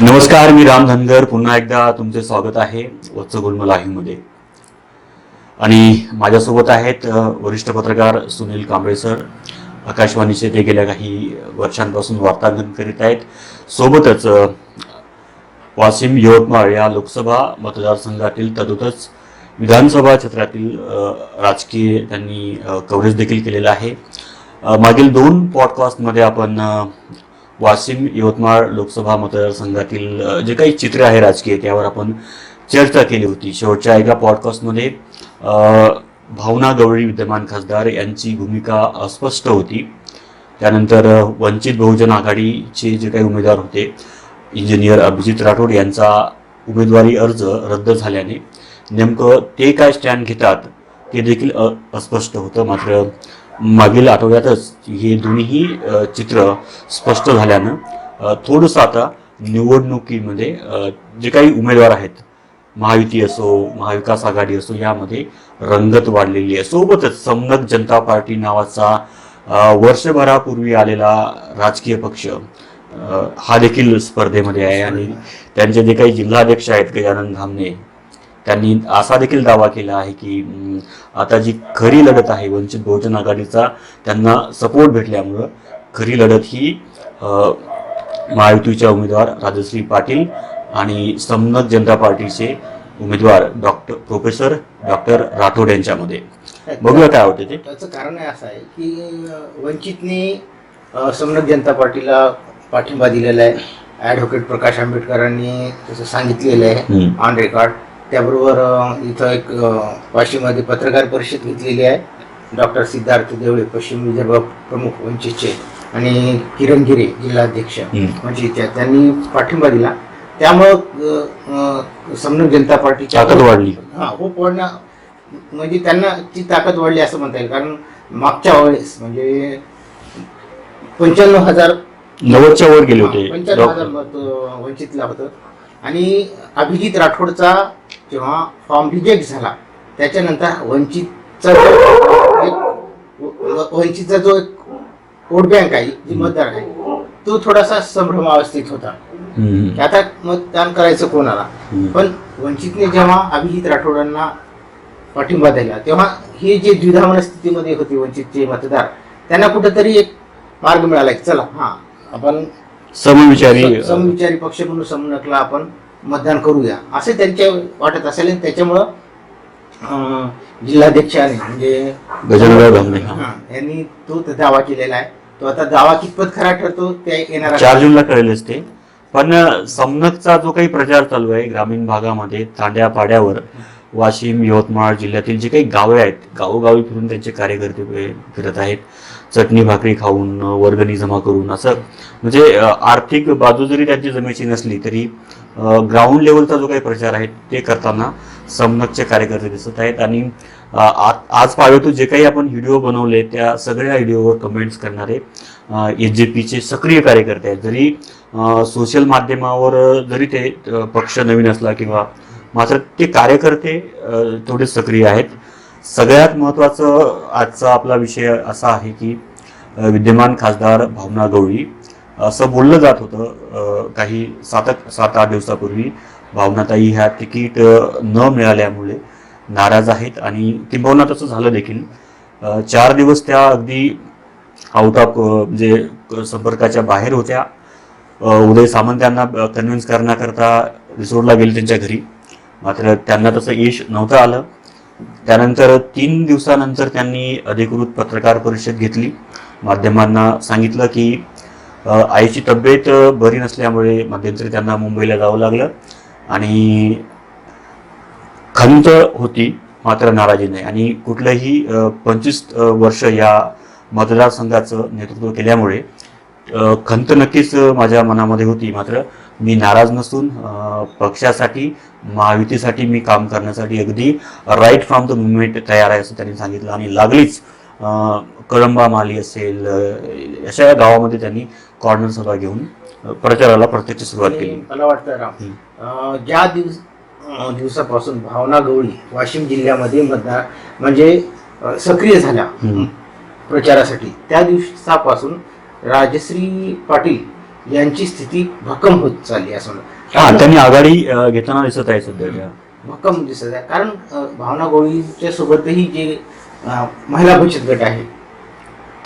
नमस्कार मी राम धनगर. पुन्हा एकदा तुमचे स्वागत आहे वत्स गुलमलमध्ये आणि माझ्यासोबत आहेत वरिष्ठ पत्रकार सुनील कांबळे सर. आकाशवाणीचे ते गेल्या काही वर्षांपासून वार्तांकन करीत आहेत. सोबतच वाशिम यवतमाळ या लोकसभा मतदारसंघातील तदुतच विधानसभा क्षेत्रातील राजकीय त्यांनी कव्हरेज देखील केलेलं आहे. मागील दोन पॉडकास्टमध्ये आपण वाशिम यवतमाळ लोकसभा मतदारसंघातील जे काही चित्र आहे राजकीय त्यावर आपण चर्चा केली होती. शेवटच्या एका पॉडकास्टमध्ये भावना गवळी विद्यमान खासदार यांची भूमिका अस्पष्ट होती. त्यानंतर वंचित बहुजन आघाडीचे जे काही उमेदवार होते इंजिनियर अभिजित राठोड यांचा उमेदवारी अर्ज रद्द झाल्याने नेमकं ते काय स्टँड घेतात ते देखील अ- अस्पष्ट होतं. मात्र मागील आठवड्यातच हे दोन्ही चित्र स्पष्ट झाल्यानं थोडंसं आता निवडणुकीमध्ये जे काही उमेदवार आहेत महायुती असो महाविकास आघाडी असो यामध्ये रंगत वाढलेली आहे. सोबतच समनक जनता पार्टी नावाचा वर्षभरापूर्वी आलेला राजकीय पक्ष हा देखील स्पर्धेमध्ये आहे. आणि त्यांचे जे काही जिल्हाध्यक्ष आहेत गजानन धामणे त्यांनी असा देखील दावा केला आहे की आता जी खरी लढत आहे वंचित बहुजन आघाडीचा त्यांना सपोर्ट भेटल्यामुळं खरी लढत ही महायुतीच्या उमेदवार राजश्री पाटील आणि समनक जनता पार्टीचे उमेदवार डॉक्टर प्रोफेसर डॉक्टर राठोड यांच्यामध्ये. बघूया काय होते ते. त्याचं कारण असं आहे की वंचितने अं, समनक जनता पार्टीला पाठिंबा दिलेला आहे. ॲडव्होकेट प्रकाश आंबेडकरांनी तसं सांगितलेलं आहे. ऑन रेकॉर्ड त्याबरोबर इथं एक अं, वाशीमध्ये पत्रकार परिषद घेतलेली आहे. डॉक्टर सिद्धार्थ देवळे पश्चिम विदर्भ प्रमुख वंचितचे आणि किरण गिरे जिल्हाध्यक्ष. वंचितच्या त्यांनी पाठिंबा दिला. त्यामुळं समनक जनता पार्टीच्या ताकद वाढली. हा होप वाढणं म्हणजे त्यांना ती ताकद वाढली असं म्हणता येईल. कारण मागच्या वेळेस म्हणजे पंच्याण्णव हजार नव्वदच्या वर गेले होते. पंच्याण्णव हजार वंचितला होतं. आणि अभिजित राठोडचा जेव्हा फॉर्म रिजेक्ट झाला त्याच्यानंतर वंचितचा जो वंचितचा जो एक वोट बँक आहे जी मतदार आहे तो थोडासा संभ्रमावस्थित होता. की आता मतदान करायचं कोणाला. पण वंचितने जेव्हा अभिजित राठोडांना पाठिंबा दिला तेव्हा हे जे द्विधा मनस्थितीमध्ये होते वंचितचे मतदार त्यांना कुठेतरी एक मार्ग मिळाला की चला हा आपण समविचारी समविचारी पक्ष म्हणून समनकला आपण मतदान करूया. असे त्यांच्या वाटत असेल आणि त्याच्यामुळं जिल्हाध्यक्षाने म्हणजे गजाननराव धामणे. यांनी तो दावा केलेला आहे. तो आता दावा कितपत खरा ठरतो ते येणारा चार जूनला कळेलच ते पण समनकचा जो काही प्रचार चालू आहे ग्रामीण भागामध्ये तांड्या पाड्यावर वाशिम यवतमाळ जिल्ह्यातील जे काही गावे आहेत गावोगावी फिरून त्यांचे कार्यकर्ते फिरत आहेत. चटणी भाकरी खाऊन वर्गणी जमा करून असं म्हणजे आर्थिक बाजू जरी त्यांची जमेची नसली तरी ग्राउंड लेवलचा जो काही प्रचार आहे ते करताना समनकचे कार्यकर्ते दिसत आहेत. आणि आज पावेतो जे काही आपण व्हिडिओ बनवले त्या सगळ्या व्हिडिओवर कमेंट्स करणारे एच जे पीचे सक्रिय कार्यकर्ते आहेत. जरी सोशल माध्यमावर जरी ते पक्ष नवीन असला किंवा मात्र ते कार्यकर्ते थोडे सक्रिय आहेत. सगळ्यात महत्त्वाचं आजचा आपला विषय असा आहे की विद्यमान खासदार भावना गवळी असं बोललं जात होतं काही सात सात आठ दिवसापूर्वी. भावनाताई ह्या तिकीट न मिळाल्यामुळे नाराज आहेत आणि किंबहुना तसं झालं देखील. चार दिवस त्या अगदी आउट ऑफ म्हणजे क- संपर्काच्या बाहेर होत्या. उदय सामंत यांना कन्व्हिन्स करण्याकरता रिसोडला गेले त्यांच्या घरी. मात्र त्यांना तसं यश नव्हतं आलं. त्यानंतर तीन दिवसानंतर त्यांनी अधिकृत पत्रकार परिषद घेतली. माध्यमांना सांगितलं की आईची तब्येत बरी नसल्यामुळे मध्यंतरी त्यांना मुंबईला जावं लागलं आणि खंत होती मात्र नाराजी नाही. आणि कुठलंही पंचवीस वर्ष या मतदारसंघाचं नेतृत्व केल्यामुळे खंत नक्कीच माझ्या मनामध्ये होती. मात्र मी नाराज नसून पक्षासाठी महायुतीसाठी मी काम करण्यासाठी अगदी राईट फ्रॉम द मुवमेंट तयार आहे असं त्यांनी सांगितलं आणि लागलीच कळंबा माली असेल अशा गावामध्ये त्यांनी कॉर्नर सभा घेऊन प्रचाराला प्रत्यक्ष सुरुवात केली मला वाटतं राम ज्या दिवस दिवसापासून भावना गवळी वाशिम जिल्ह्यामध्ये मतदार म्हणजे सक्रिय झाल्या. प्रचारासाठी त्या दिवसापासून राजश्री पाटील यांची स्थिती भक्कम होत चालली असं. हा त्यांनी आघाडी घेताना दिसत आहे सध्याच्या भक्कम दिसत आहे. कारण भावना गवळीच्या सोबतही जे महिला बचत गट आहे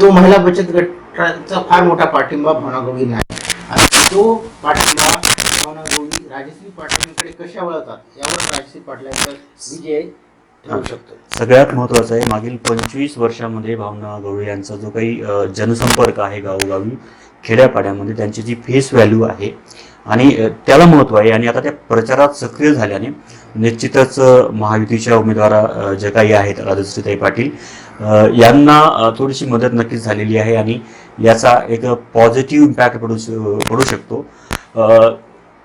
तो महिला बचत गटाचा फार मोठा पाठिंबा भावना गवळींना आहे. आणि तो पाठिंबा भावना गवळी राजश्री पाटलांकडे कशा वळतात यावर राजश्री पाटलांचा विजय सगळ्यात महत्वाचं आहे मागील पंचवीस वर्षामध्ये भावना गवळी यांचा जो काही जनसंपर्क आहे गावोगावी खेड्यापाड्यामध्ये त्यांची जी फेस व्हॅल्यू आहे आणि त्याला महत्त्व आहे. आणि आता त्या प्रचारात सक्रिय झाल्याने निश्चितच महायुतीच्या उमेदवारा जे काही आहेत राजश्रीताई पाटील यांना थोडीशी मदत नक्कीच झालेली आहे आणि याचा एक पॉझिटिव्ह इम्पॅक्ट पडू पडू शकतो.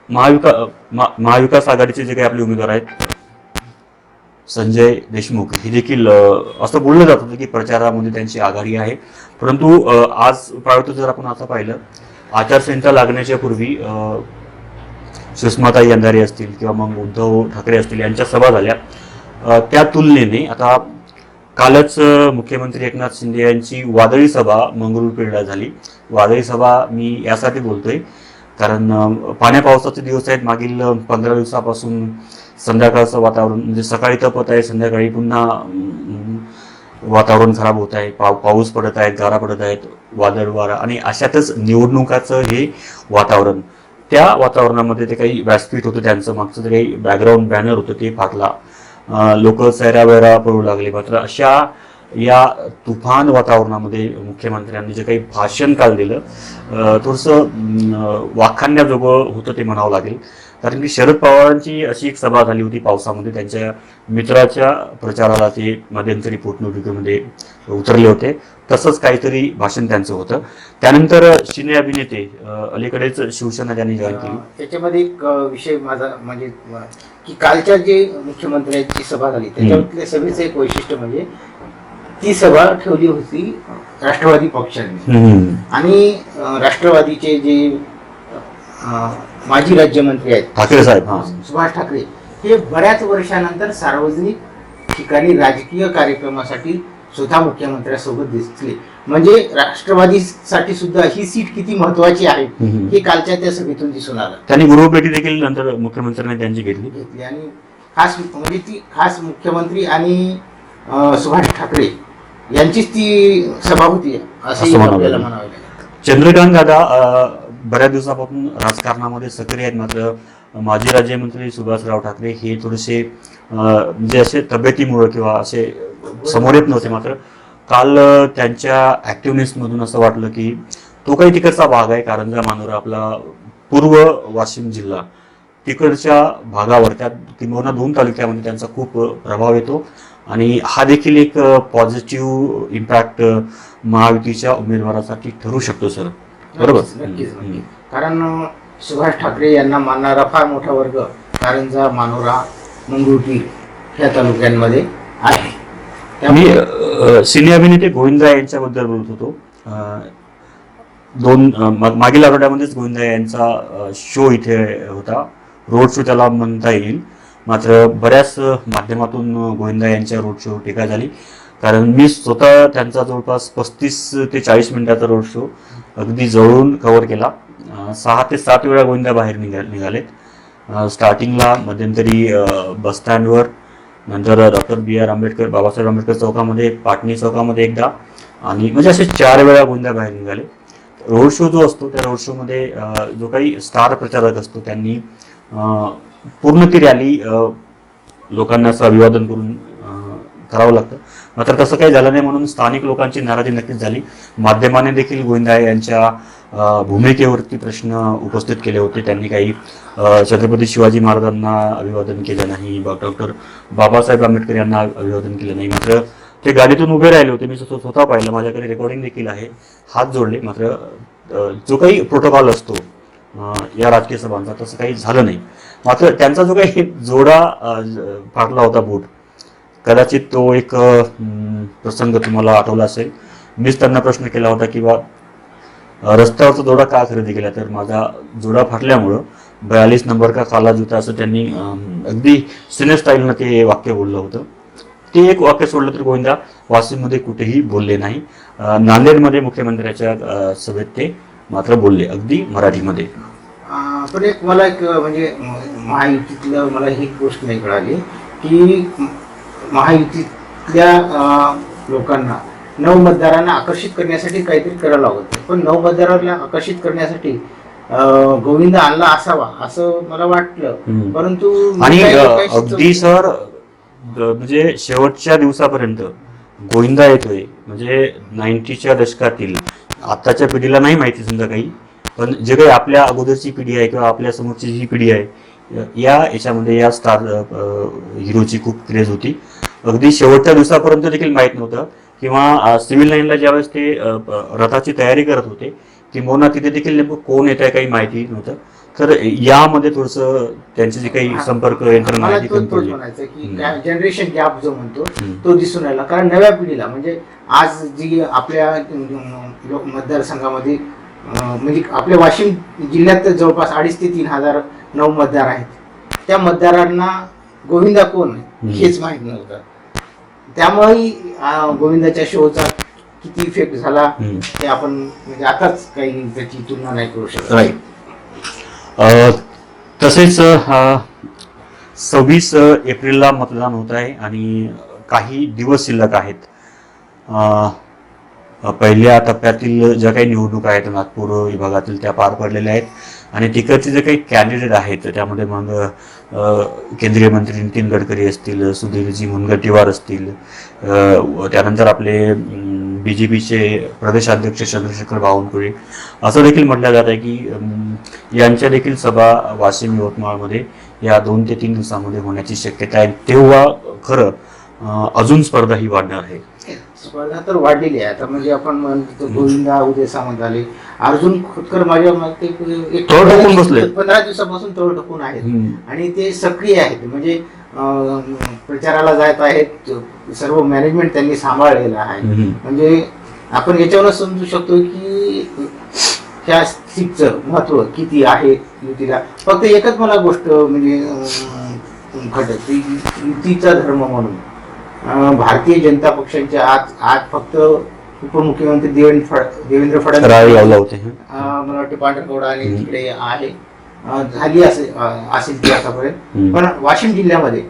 महाविका महा- महाविकास आघाडीचे जे काही आपले उमेदवार आहेत संजय देशमुख हे देखील असं बोललं जात होतं की प्रचारामध्ये त्यांची आघाडी आहे. परंतु आज प्रायोगिक जर आपण आता पाहिलं आचारसंहिता लागण्याच्या पूर्वी सुषमाताई अंधारे असतील किंवा मग उद्धव ठाकरे असतील यांच्या सभा झाल्या. त्या तुलनेने आता कालच मुख्यमंत्री एकनाथ शिंदे यांची वादळी सभा मंगरुळपीरला झाली. वादळी सभा मी यासाठी बोलतोय कारण पाण्या पावसाचे दिवस आहेत. मागील पंधरा दिवसापासून संध्याकाळचं वातावरण म्हणजे सकाळी तपत आहे संध्याकाळी पुन्हा वातावरण खराब होत आहे. पाव पाऊस पडत आहेत गारा पडत आहेत. वादळवारा आणि अशातच निवडणुकाचं हे वातावरण. त्या वातावरणामध्ये ते काही व्यासपीठ होतं त्यांचं मागचं जे काही बॅकग्राऊंड बॅनर होतं ते फाटला. लोक सैरा वैरा पडू लागले. मात्र अशा या तुफान वातावरणामध्ये मुख्यमंत्र्यांनी जे काही भाषण काल दिलं थोडंसं वाखाण्याजोगं होतं ते म्हणावं लागेल. कारण की शरद पवारांची अशी एक सभा झाली होती पावसामध्ये. त्यांच्या मित्राच्या प्रचाराला ते मध्यंतरी पोटनिवडणुकीमध्ये उतरले होते. तसंच काहीतरी भाषण त्यांचं होतं. त्यानंतर सिने अभिनेते अलीकडेच शिवसेना त्यांनी जॉईन केली. त्याच्यामध्ये एक विषय माझा म्हणजे की कालच्या जे मुख्यमंत्र्यांची सभा झाली त्याच्यातल्या सभेचं एक वैशिष्ट्य म्हणजे ती सभा ठेवली होती राष्ट्रवादी पक्षाने. आणि राष्ट्रवादीचे जे माजी राज्यमंत्री आहेत ठाकरे साहेब सुभाष ठाकरे हे बऱ्याच वर्षानंतर सार्वजनिक ठिकाणी राजकीय कार्यक्रमासाठी स्वतः मुख्यमंत्र्यांसोबत दिसले. म्हणजे राष्ट्रवादीसाठी सुद्धा ही सीट किती महत्वाची आहे. हे कालच्या त्या सभेतून दिसून आलं. त्यांनी गृहभेटी देखील नंतर मुख्यमंत्र्यांनी त्यांची घेतली. घेतली आणि खास म्हणजे ती खास मुख्यमंत्री आणि सुभाष ठाकरे यांचीच ती सभा होती असंही असं आपल्याला. म्हणावं लागेल. चंद्रकांत दादा बऱ्याच दिवसापासून राजकारणामध्ये सक्रिय आहेत. मात्र माजी राज्यमंत्री सुभाषराव ठाकरे हे थोडेसे म्हणजे असे तब्येतीमुळं किंवा असे समोर येत नव्हते मात्र काल त्यांच्या ॲक्टिव्हनेसमधून असं वाटलं की तो काही तिकडचा भाग आहे कारंजा मानोरा आपला पूर्व वाशिम जिल्हा. तिकडच्या भागावर त्या किंबहुना दोन तालुक्यामध्ये त्यांचा खूप प्रभाव येतो. आणि हा देखील एक पॉझिटिव्ह इम्पॅक्ट महायुतीच्या उमेदवारासाठी ठरू शकतो सर. बरोबर? कारण सुभाष ठाकरे यांना मानणारा फार मोठा वर्ग कारंजा मानोरा मंगळूरपीर ह्या तालुक्यांमध्ये आहे. मी सिने अभिनेते गोविंदा यांच्याबद्दल बोलत होतो. दोन मा- मागील आठवड्यामध्येच गोविंदा यांचा शो इथे होता. रोड शो त्याला म्हणता येईल. मात्र बऱ्याच माध्यमातून गोविंदा यांच्या रोड शो टीका झाली. कारण मी स्वतः त्यांचा जवळपास पस्तीस ते चाळीस मिनिटाचा रोड शो अगदी जवळून कव्हर केला. सहा ते सात वेळा गोविंदा बाहेर निघा निघालेत. स्टार्टिंगला मध्यंतरी बस बसस्टँडवर नंतर doctor B R Ambedkar Babasaheb Ambedkar चौकामध्ये पाटणी चौकामध्ये एकदा. आणि म्हणजे असे चार वेळा गोंद्या बाहेर निघाले. रोड शो जो असतो त्या रोड शोमध्ये जो काही स्टार प्रचारक असतो त्यांनी पूर्ण ती रॅली लोकांना असं अभिवादन करून करावं लागतं. मात्र तसं काही झालं नाही म्हणून स्थानिक लोकांची नाराजी नक्कीच झाली. माध्यमाने देखील गोविंदा यांच्या भूमिकेवरती प्रश्न उपस्थित केले होते. त्यांनी काही छत्रपती शिवाजी महाराजांना अभिवादन केलं नाही डॉक्टर बाबासाहेब आंबेडकर यांना अभिवादन केलं नाही. मात्र ते गाडीतून उभे राहिले होते. मी स्वतः पाहिलं. माझ्याकडे रेकॉर्डिंग देखील आहे. हात जोडले. मात्र जो काही प्रोटोकॉल असतो या राजकीय सभांचा तसं काही झालं नाही. मात्र त्यांचा जो काही जोडा फाटला होता बूट कदाचित तो एक प्रसंग तुम्हाला आठवला असेल. मीच त्यांना प्रश्न केला होता की बा रस्त्यावरचा जोडा का खरेदी केला? तर माझा जोडा फाटल्यामुळं बयालीस नंबर का काला जुता असं त्यांनी अगदी सिने स्टाईलनं ते वाक्य बोललं होतं. ते एक वाक्य सोडलं तर गोविंदा वाशिममध्ये कुठेही बोलले नाही. नांदेडमध्ये मुख्यमंत्र्याच्या सभेत ते मात्र बोलले अगदी मराठीमध्ये. पण एक मला एक म्हणजे महायुतीतलं मला ही गोष्ट नाही कळाली की महायुतीतल्या लोकांना नव मतदारांना आकर्षित करण्यासाठी काहीतरी करावं लागत पण नव मतदारांना आकर्षित करण्यासाठी गोविंद आणला असावा असं मला वाटलं. परंतु आणि अगदी सर म्हणजे शेवटच्या दिवसापर्यंत गोविंदा येतोय. म्हणजे नाईन्टीच्या दशकातील आताच्या पिढीला नाही माहिती समजा काही पण जे काही आपल्या अगोदरची पिढी आहे किंवा आपल्या समोरची जी पिढी आहे या याच्यामध्ये या स्टार हिरोची खूप क्रेज होती. अगदी शेवटच्या दिवसापर्यंत देखील माहीत नव्हतं. किंवा सिव्हिल लाईनला ज्यावेळेस ते रथाची तयारी करत होते किंवा तिथे देखील नेमकं कोण येत आहे काही माहिती नव्हतं तर यामध्ये थोडस त्यांचे जे काही संपर्क यंत्रणा आहे की. जनरेशन गॅप जो म्हणतो. तो दिसून राहिला कारण नव्या पिढीला म्हणजे आज जी आपल्या मतदारसंघामध्ये म्हणजे आपल्या वाशिम जिल्ह्यात जवळपास अडीच ते तीन हजार नऊ मतदार आहेत त्या मतदारांना गोविंदा कोण. हेच माहीत नव्हतं त्यामुळेही गोविंदाच्या शोचा किती इफेक्ट झाला. ते आपण म्हणजे आताच काही त्याची तुलना नाही करू शकत. राईट अ, तसेच सव्वीस एप्रिलला मतदान होत आहे आणि काही दिवस शिल्लक आहेत. पहिल्या टप्प्यातील ज्या काही निवडणुका आहेत नागपूर विभागातील त्या पार पडलेल्या आहेत. आणि तिकडचे जे काही कॅन्डिडेट आहेत त्यामध्ये मग केंद्रीय मंत्री नितीन गडकरी असतील सुधीरजी मुनगंटीवार असतील त्यानंतर आपले बी जे पीचे प्रदेशाध्यक्ष चंद्रशेखर बावनकुळे. असं देखील म्हटलं जात आहे की यांच्या देखील सभा वाशिम यवतमाळमध्ये या दोन ते तीन दिवसामध्ये होण्याची शक्यता आहे. तेव्हा खरं अजून स्पर्धा ही वाढणार आहे. स्पर्धा तर वाढलेली आहे. आता म्हणजे आपण म्हणतो गोविंदा उदय सामंत आले अर्जुन खोतकर माझ्या मते एक तोड टाकून बसले. पंधरा दिवसापासून तोड टाकून आहेत. आणि ते सक्रिय आहेत. म्हणजे प्रचाराला जात आहेत. सर्व मॅनेजमेंट त्यांनी सांभाळलेलं आहे. म्हणजे आपण याच्यावरच समजू शकतो की ह्या सीटचं महत्त्व किती आहे युतीला. फक्त एकच मला गोष्ट म्हणजे अं, खटकते की युतीचा धर्म म्हणून. भारतीय जनता पक्षाच्या आज आज फक्त उपमुख्यमंत्री देवेंद्र देवेंद्र फडणवीस मला वाटतं पांढरकवडा आणि. तिकडे आहे. झाली असेल ती आतापर्यंत. पण वाशिम जिल्ह्यामध्ये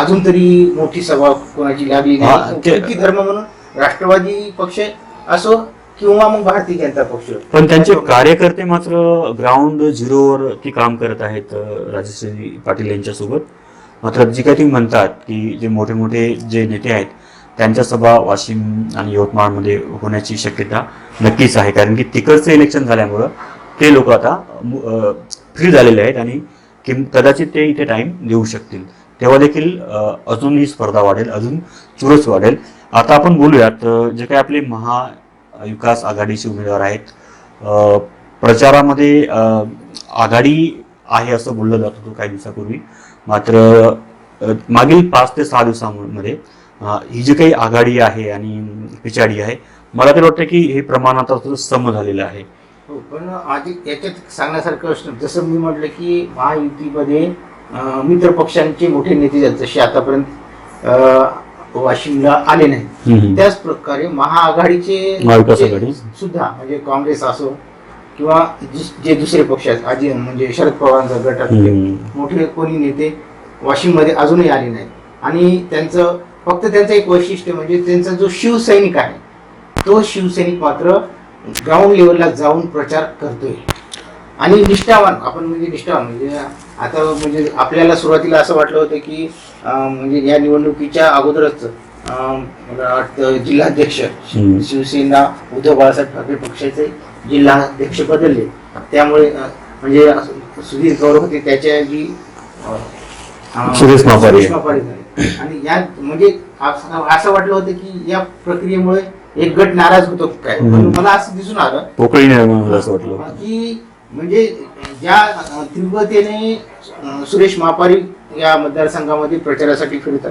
अजून तरी मोठी सभा कोणाची लागली नाही. धर्म म्हणून राष्ट्रवादी पक्ष असो किंवा मग भारतीय जनता पक्ष. पण त्यांचे कार्यकर्ते मात्र ग्राउंड झिरोवर ती काम करत आहेत राजश्री पाटील यांच्यासोबत. मात्र जी काही तुम्ही म्हणतात की जे मोठे मोठे जे नेते आहेत त्यांच्या सभा वाशिम आणि यवतमाळमध्ये होण्याची शक्यता नक्कीच आहे. कारण की तिकडचं इलेक्शन झाल्यामुळं ते लोक आता फ्री झालेले आहेत आणि किम कदाचित ते इथे टाइम देऊ शकतील. तेव्हा देखील अजून ही स्पर्धा वाढेल अजून चुरस वाढेल. आता आपण बोलूयात जे काही आपले महाविकास आघाडीचे उमेदवार आहेत प्रचारामध्ये आघाडी आहे असं बोललं जात होतं काही दिवसापूर्वी मात्र मागील पाच ते सहा दिवसांमध्ये ही जी काही आघाडी आहे आणि पिछाडी आहे मला तर वाटतं की हे प्रमाण आता सम झालेलं आहे हो पण आधी याच्यात सांगण्यासारखं असतं जसं मी म्हटलं की महायुतीमध्ये मित्र पक्षांचे मोठे नेते जसे आतापर्यंत वाशिमला आले नाही. त्याच प्रकारे महाआघाडीचे. सुद्धा म्हणजे काँग्रेस असो किंवा जी- जे दुसरे पक्ष आहेत आजी म्हणजे शरद पवारांचा गटातले हम्म. मोठे कोणी नेते वाशिममध्ये अजूनही आले नाहीत आणि त्यांचं फक्त त्यांचं एक वैशिष्ट्य म्हणजे त्यांचा जो शिवसैनिक आहे तो शिवसैनिक मात्र ग्राउंड लेवलला जाऊन प्रचार करतोय आणि निष्ठावान आपण म्हणजे निष्ठावान म्हणजे आता म्हणजे आपल्याला सुरुवातीला असं वाटलं होतं की अं, म्हणजे या निवडणुकीच्या अगोदरच अं, मला वाटतं जिल्हाध्यक्ष हम्म. शिवसेना उद्धव बाळासाहेब ठाकरे पक्षाचे जिल्हाध्यक्ष बदलले त्यामुळे म्हणजे सुधीर गौरव होते त्याच्या जी सुरेश. आणि या म्हणजे असं वाटलं होतं की या प्रक्रियेमुळे एक गट नाराज होतो काय. मला असं दिसून आलं वाटलं की म्हणजे ज्या तीव्रतेने सुरेश मापारी या मतदारसंघामध्ये प्रचारासाठी फिरतात.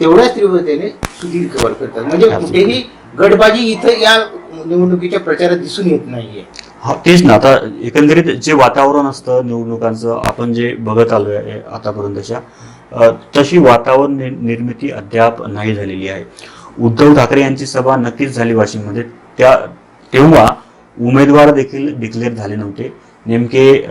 तेवढ्याच तीव्रतेने सुधीर कवर करतात म्हणजे. कुठेही गटबाजी इथं या निवडणुकीच्या प्रचारात दिसून येत नाहीये. हा तेच ना. आता एकंदरीत जे वातावरण असतं निवडणुकांचं आपण जे बघत आलो आहे आतापर्यंतच्या तशी वातावरण नि- निर्मिती अद्याप नाही झालेली आहे. उद्धव ठाकरे यांची सभा नक्कीच झाली वाशिममध्ये. त्या तेव्हा उमेदवार देखील डिक्लेअर झाले नव्हते. नेमके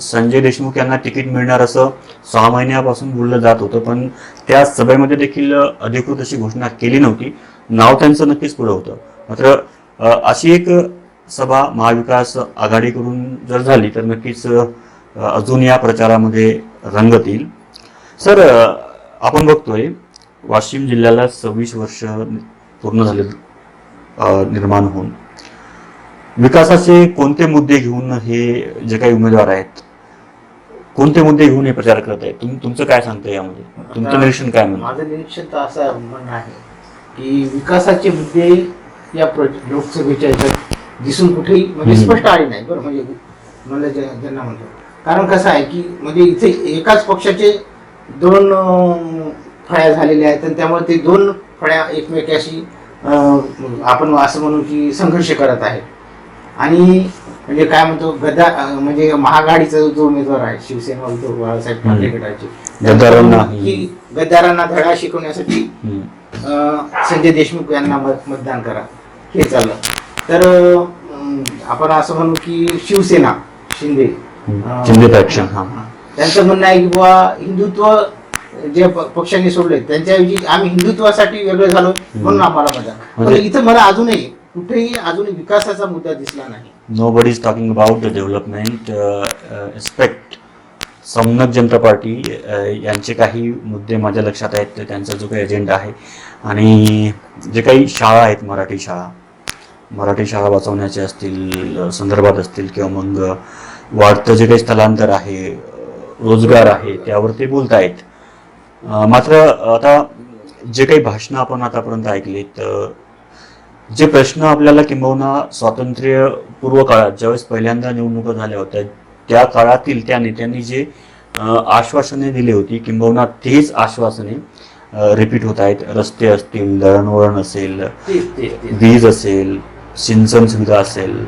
संजय देशमुख यांना तिकीट मिळणार असं सहा महिन्यापासून बोललं जात होतं पण त्या सभेमध्ये देखील अधिकृत अशी घोषणा केली नव्हती. नाव त्यांचं नक्कीच पुढं होतं. मात्र अशी एक सभा महाविकास आघाडीकडून जर झाली तर नक्कीच अजून या प्रचारामध्ये रंगत येईल सर आपण बघतोय वाशिम जिल्ह्याला सव्वीस वर्ष पूर्ण झाले निर्माण होऊन. विकासाचे कोणते मुद्दे घेऊन हे जे काही उमेदवार आहेत कोणते मुद्दे घेऊन हे प्रचार करत आहेत? तुम तुमचं काय सांगतं यामध्ये? तुमचं निरीक्षण काय माझं निरीक्षण तर असं म्हणणं आहे की विकासाचे मुद्दे या प्र- लोकसभेच्या ह्याच्यात दिसून कुठेही म्हणजे. स्पष्ट आले नाही. बरं म्हणजे मला ज्या- ज्यांना म्हणतो. कारण कसं आहे की म्हणजे इथे एकाच पक्षाचे दोन फळ्या झालेल्या आहेत आणि त्यामुळे ते दोन फळ्या एकमेकाशी आपण असं म्हणू की संघर्ष करत आहेत. आणि म्हणजे काय म्हणतो गदा म्हणजे महागाडीचा जो उमेदवार आहे शिवसेना उद्धव बाळासाहेब ठाकरे. गटाचे गद्दारांना धडा शिकवण्यासाठी संजय देशमुख यांना मत मतदान करा. हे चाललं. तर आपण असं म्हणू की शिवसेना शिंदे. शिंदे हा. त्यांचं म्हणणं आहे की बुवा हिंदुत्व जे पक्षांनी सोडले त्यांच्याऐवजी आम्ही हिंदुत्वासाठी वेगळे झालो म्हणून आम्हाला पण म्हणजे- इथं मला अजूनही कुठेही अजून विकासाचा मुद्दा दिसला नाही. Is talking about the development uh, uh, aspect. संगणक जनता पार्टी यांचे काही मुद्दे माझ्या लक्षात आहेत त्यांचा जो काही एजेंडा आहे. आणि जे काही शाळा आहेत मराठी शाळा मराठी शाळा वाचवण्याचे असतील संदर्भात असतील किंवा मग वाढतं जे काही स्थलांतर आहे रोजगार आहे त्यावर ते बोलत आहेत अ, मात्र आता जे काही भाषणं आपण आतापर्यंत ऐकलीत जे प्रश्न आपल्याला किंबहुना स्वातंत्र्यपूर्व काळात ज्यावेळेस पहिल्यांदा निवडणुका झाल्या होत्या त्या काळातील त्या नेत्यांनी जे आश्वासने दिली होती किंबहुना तेच आश्वासने रिपीट होत आहेत. रस्ते असतील दळणवळण असेल वीज असेल सिंचन सुविधा असेल.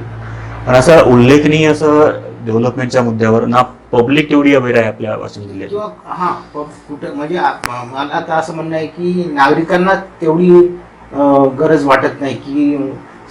पण असं उल्लेखनीय असं डेव्हलपमेंटच्या मुद्द्यावर ना पब्लिक तेवढी अवेअर आहे आपल्या वाशिम जिल्ह्यात. हा कुठं म्हणजे मला आता असं म्हणणं आहे की नागरिकांना तेवढी गरज वाटत नाही की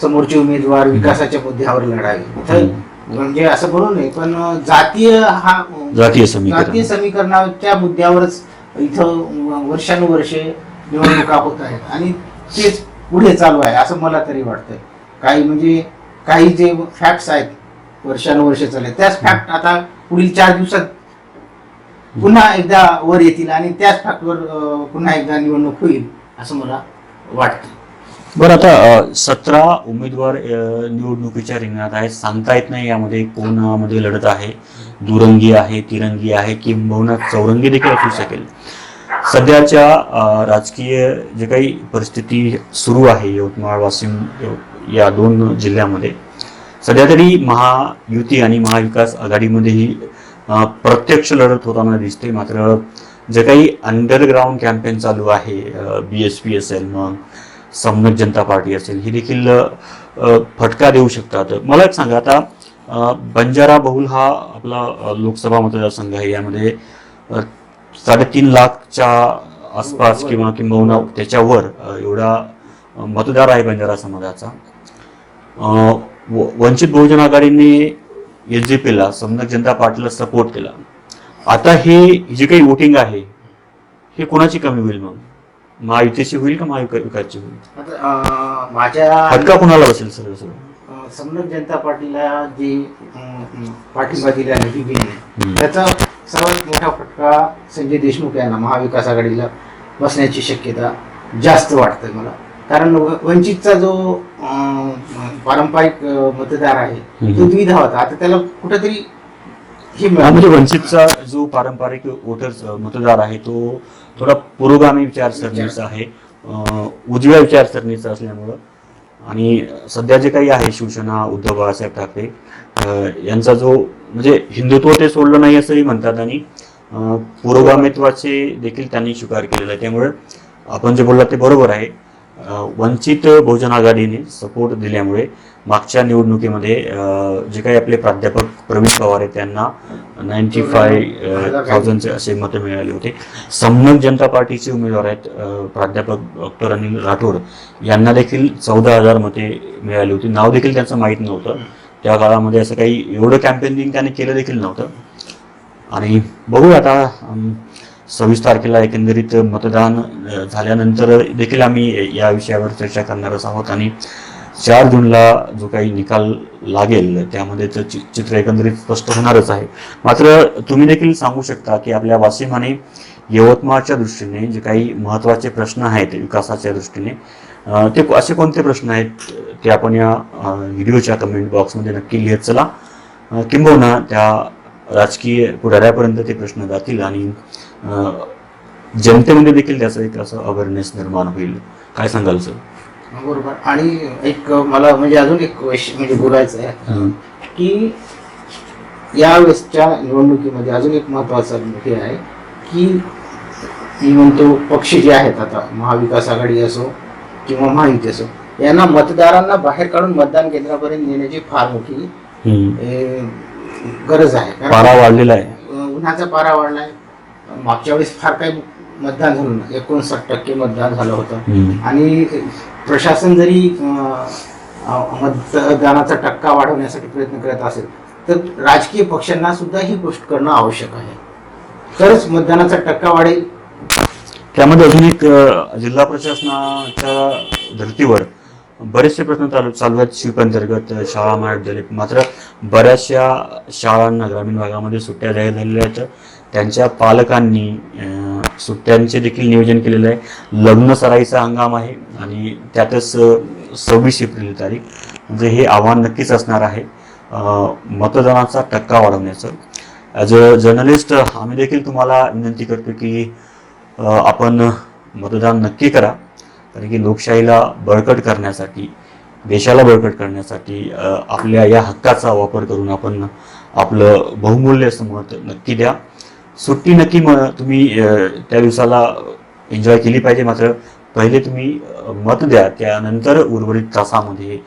समोरचे उमेदवार विकासाच्या मुद्द्यावर लढावे. म्हणजे असं म्हणू नये पण जातीय हा जातीय. जातीय समीकरणाच्या मुद्द्यावरच इथं वर्षानुवर्षे निवडणुका होत आहेत. आणि तेच पुढे चालू आहे असं मला तरी वाटतंय. काही म्हणजे काही जे फॅक्ट्स आहेत वर्षानुवर्षे चालले त्याच फॅक्ट आता पुढील चार दिवसात पुन्हा एकदा वर येतील आणि त्याच फॅक्टवर पुन्हा एकदा निवडणूक होईल असं मला वाटतं. बरं आता सतरा उमेदवार निवडणुकीच्या रिंगणात आहेत. सांगता येत नाही यामध्ये कोणामध्ये लढत आहे. दुरंगी आहे तिरंगी आहे किंबहुना चौरंगी देखील असू शकेल. सध्याच्या राजकीय जे काही परिस्थिती सुरू आहे यवतमाळ वाशिम या दोन जिल्ह्यामध्ये. सध्या तरी महायुती आणि महाविकास आघाडीमध्येही प्रत्यक्ष लढत होताना दिसते. मात्र जे काही अंडरग्राऊंड कॅम्पेन चालू आहे बी एस पी असेल मग सम्यक जनता पार्टी असेल ही देखील फटका देऊ शकतात. मला एक सांगा आता बंजारा बहुल हा आपला लोकसभा मतदारसंघ आहे. यामध्ये साडेतीन लाखच्या आसपास किंवा किंबहुना त्याच्यावर एवढा मतदार आहे बंजारा समाजाचा. वंचित बहुजन आघाडीने एस जे पीला संगणक जनता पार्टीला सपोर्ट केला. आता हे जे काही वोटिंग आहे हे कोणाची कमी होईल मग? महायुतीची होईल का महाविकासची होईल? माझ्या फटका कोणाला बसेल सगळं अं, समन्वय जनता पार्टीला जे पाठिंबा दिला आहे त्याचा सर्वात मोठा फटका संजय देशमुख यांना महाविकास आघाडीला बसण्याची शक्यता जास्त वाटते मला. कारण वंचितचा जो पारंपरिक मतदार आहे तो. द्विधा होता. आता त्याला कुठेतरी. म्हणजे वंचितचा जो पारंपरिक वोटर्स मतदार आहे तो थोडा पुरोगामी विचारसरणीचा आहे. उजव्या विचारसरणीचा असल्यामुळं. आणि सध्या जे काही आहे शिवसेना उद्धव बाळासाहेब ठाकरे यांचा जो म्हणजे हिंदुत्व ते सोडलं नाही असंही म्हणतात आणि पुरोगामित्वाचे देखील त्यांनी स्वीकार केलेला आहे त्यामुळे आपण जे बोललात ते बरोबर आहे. वंचित बहुजन आघाडीने सपोर्ट दिल्यामुळे मागच्या निवडणुकीमध्ये जे काही आपले प्राध्यापक प्रवीण पवार आहेत त्यांना नाईन्टी फाय थाउजंडचे असे मतं मिळाले होते. संगणक जनता पार्टीचे उमेदवार आहेत प्राध्यापक डॉक्टर अनिल राठोड. यांना देखील चौदा हजार मते मिळाली होती. नाव देखील त्यांचं माहीत नव्हतं. त्या काळामध्ये असं काही एवढं कॅम्पेनिंग त्याने केलं देखील नव्हतं. आणि बघू आता सव्वीस तारखेला एकंदरीत मतदान झाल्यानंतर देखील आम्ही या विषयावर चर्चा करणारच आहोत आणि चार जूनला जो काही निकाल लागेल त्यामध्ये तर चि- चित्र एकंदरीत स्पष्ट होणारच आहे. मात्र तुम्ही देखील सांगू शकता की आपल्या वासिमाने यवतमाळच्या दृष्टीने जे काही महत्त्वाचे प्रश्न आहेत विकासाच्या दृष्टीने ते असे कोणते प्रश्न आहेत ते आपण या व्हिडिओच्या कमेंट बॉक्समध्ये नक्की लिहित चला. किंबहुना त्या राजकीय पुढाऱ्यापर्यंत ते प्रश्न जातील आणि जनतेमध्ये देखील त्याचं एक असं अवेअरनेस निर्माण होईल. काय सांगाल सर? बरोबर. आणि एक मला म्हणजे अजून एक म्हणजे बोलायचं आहे की यावेळेसच्या निवडणुकीमध्ये अजून एक महत्त्वाचा हे आहे की मी म्हणतो पक्ष जे आहेत आता महाविकास आघाडी असो किंवा महायुती असो यांना मतदारांना बाहेर काढून मतदान केंद्रापर्यंत नेण्याची फार मोठी गरज आहे. पारा वाढलेला आहे. उन्हाचा पारा वाढलाय. मागच्या वेळेस फार काही मतदान झालं एकोणसाठ टक्के मतदान झालं होतं. आणि प्रशासन जरी मतदानाचा टक्का वाढवण्यासाठी प्रयत्न करत असेल तर राजकीय पक्षांना सुद्धा ही गोष्ट करणं आवश्यक आहे. तरच मतदानाचा टक्का वाढेल. त्यामध्ये अजून एक जिल्हा प्रशासनाच्या धर्तीवर बरेचसे प्रश्न चालू चालू आहेत. शिप अंतर्गत शाळा महाविद्यालय मात्र बऱ्याचशा शाळांना ग्रामीण भागामध्ये सुट्ट्या जाहीर झालेल्या आहेत. त्यांच्या पालकांनी सुट्ट्यांचे देखील नियोजन केलेलं आहे. लग्न सराईचा हंगाम आहे आणि त्यातच सव्वीस एप्रिल तारीख. म्हणजे हे आव्हान नक्कीच असणार आहे. मतदानाचा टक्का वाढवण्याचं. ॲज अ जर्नलिस्ट आम्ही देखील तुम्हाला विनंती करतो की आपण मतदान नक्की करा. कारण की लोकशाहीला बळकट करण्यासाठी देशाला बळकट करण्यासाठी आपल्या या हक्काचा वापर करून आपण आपलं बहुमूल्य असं मत नक्की द्या. सुट्टी नक्की म तुम्ही त्या दिवसाला एन्जॉय केली पाहिजे. मात्र पहिले तुम्ही मत द्या. त्यानंतर उर्वरित तासामध्ये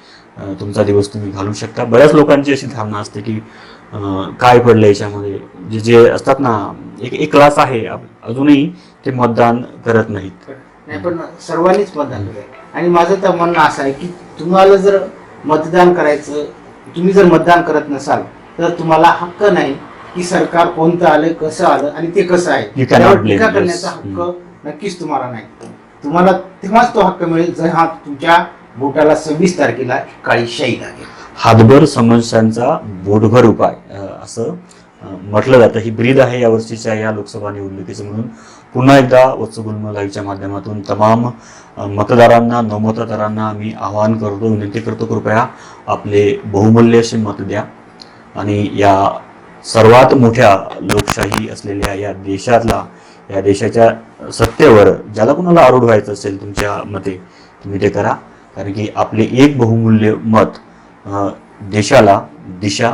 तुमचा दिवस तुम्ही घालू शकता. बऱ्याच लोकांची अशी धारणा असते की काय पडलं याच्यामध्ये? जे जे असतात ना एक एक क्लास आहे. अजूनही ते मतदान करत नाहीत. नाही पण सर्वांनीच मतदान करायचं आणि माझं तर म्हणणं असं आहे की तुम्हाला जर मतदान करायचं तुम्ही जर मतदान करत नसाल तर तुम्हाला हक्क नाही की सरकार कोणतं आलं कसं आलं आणि ते कसं आहे. त्यावर टीका. करण्याचा हक्क नक्कीच तुम्हाला नाही. तुम्हाला तेव्हाच तो हक्क मिळेल जेव्हा तुमच्या बोटाला सव्वीस तारखेला काळी शाही लागेल. हातभर समस्यांचा बोटभर उपाय असं म्हटलं जातं. ही ब्रीद आहे या वर्षीच्या या लोकसभा निवडणुकीचं म्हणून. पुन्हा एकदा वत्सगुल्म माध्यमातून तमाम मतदारांना नवमतदारांना मी आवाहन करतो विनंती करतो कृपया आपले बहुमूल्य असे मत द्या. आणि या सर्वात मोठ्या लोकशाही असलेल्या या देशातला या देशाच्या सत्तेवर ज्याला कुणाला आरूढ व्हायचं असेल तुमच्या मते तुम्ही ते करा. कारण की आपले एक बहुमूल्य मत देशाला दिशा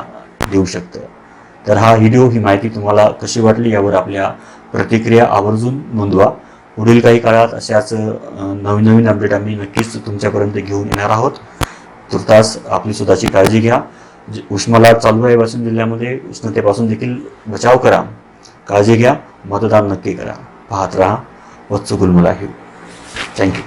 देऊ शकतं. तर हा व्हिडिओ ही माहिती तुम्हाला कशी वाटली यावर आपल्या प्रतिक्रिया आवर्जून नोंदवा. पुढील काही काळात अशाच नवीन नवीन अपडेट आम्ही नक्कीच तुमच्यापर्यंत घेऊन येणार आहोत. तुर्तास आपली स्वतःची काळजी घ्या. जे चालू आहे वाशिम जिल्ह्यामध्ये उष्णतेपासून देखील बचाव करा. काळजी घ्या. मतदान नक्की करा. पाहत राहा. वत्सुकुल मला थँक्यू